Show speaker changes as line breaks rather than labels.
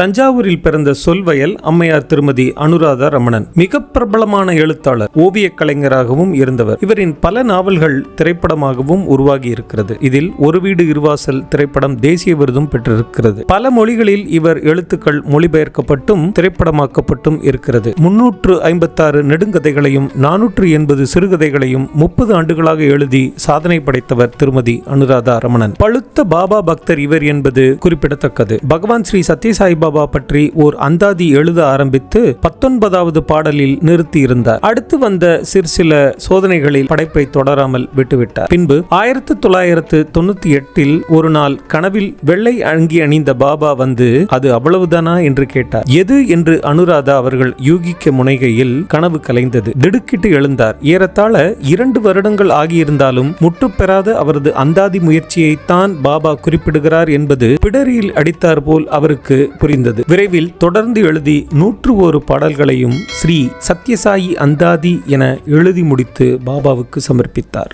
தஞ்சாவூரில் பிறந்த சொல்வயல் அம்மையார் திருமதி அனுராதா ரமணன் மிக பிரபலமான எழுத்தாளர் ஓவியக் கலைஞராகவும் இருந்தவர். இவரின் பல நாவல்கள் திரைப்படமாகவும் உருவாகி இருக்கிறது இதில் ஒரு வீடு இருவாசல் திரைப்படம் தேசிய விருதும் பெற்றிருக்கிறது. பல மொழிகளில் இவர் எழுத்துக்கள் மொழிபெயர்க்கப்பட்டும் திரைப்படமாக்கப்பட்டும் இருக்கிறது. முன்னூற்று ஐம்பத்தாறு நெடுங்கதைகளையும் நானூற்று எண்பது சிறுகதைகளையும் முப்பது ஆண்டுகளாக எழுதி சாதனை படைத்தவர் திருமதி அனுராதா ரமணன். பழுத்த பாபா பக்தர் இவர் என்பது குறிப்பிடத்தக்கது. பகவான் ஸ்ரீ சத்யசாய் பாபா பற்றி ஓர் அந்தாதி எழுத ஆரம்பித்து பத்தொன்பதாவது பாடலில் நிறுத்தியிருந்தார். அடுத்து வந்த சிற்சில சோதனைகளில் படைப்பை தொடராமல் விட்டுவிட்டார். பின்பு ஆயிரத்து தொள்ளாயிரத்து தொண்ணூத்தி எட்டில் ஒரு நாள் கனவில் வெள்ளை அங்கி அணிந்த பாபா வந்து அது அவ்வளவுதானா? என்று கேட்டார். எது? என்று அனுராதா அவர்கள் யூகிக்க முனைகையில் கனவு கலைந்தது. திடுக்கிட்டு எழுந்தார். ஏறத்தாழ இரண்டு வருடங்கள் ஆகியிருந்தாலும் முற்றுப்பெறாத அவரது அந்தாதி முயற்சியைத்தான் பாபா குறிப்பிடுகிறார் என்பது பிடரியில் அடித்தார் போல் அவருக்கு புரிந்தது விரைவில் தொடர்ந்து எழுதி நூற்று ஒரு பாடல்களையும் ஸ்ரீ சத்யசாயி அந்தாதி என எழுதி முடித்து பாபாவுக்கு சமர்ப்பித்தார்.